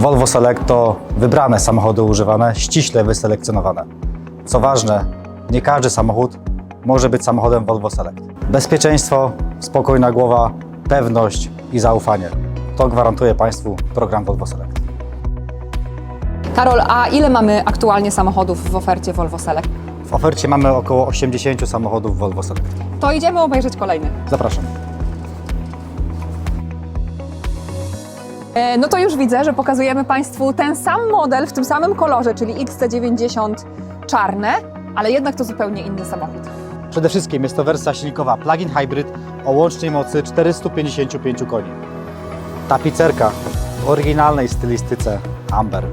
Volvo Select to wybrane samochody używane, ściśle wyselekcjonowane. Co ważne, nie każdy samochód może być samochodem Volvo Select. Bezpieczeństwo, spokojna głowa, pewność i zaufanie. To gwarantuje Państwu program Volvo Select. Karol, a ile mamy aktualnie samochodów w ofercie Volvo Select? W ofercie mamy około 80 samochodów Volvo Select. To idziemy obejrzeć kolejny. Zapraszam. No to już widzę, że pokazujemy Państwu ten sam model w tym samym kolorze, czyli XC90 czarne, ale jednak to zupełnie inny samochód. Przede wszystkim jest to wersja silnikowa plug-in hybrid o łącznej mocy 455 koni. Tapicerka w oryginalnej stylistyce Amber.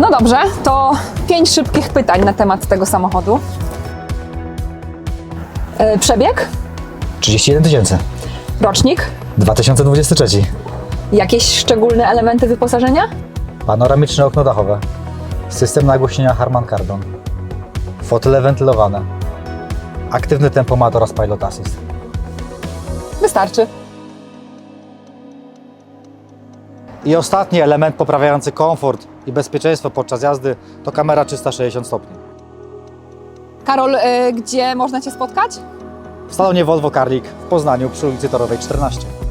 No dobrze, to pięć szybkich pytań na temat tego samochodu. E, Przebieg, 31 tysięcy. rocznik, 2023. jakieś szczególne elementy wyposażenia? Panoramiczne okno dachowe. System nagłośnienia Harman Kardon. Fotele wentylowane. Aktywny tempomat oraz pilot assist. Wystarczy. I ostatni element poprawiający komfort i bezpieczeństwo podczas jazdy to kamera 360 stopni. Karol, e, gdzie można Cię spotkać? W salonie Volvo Carlik w Poznaniu przy ulicy Torowej 14.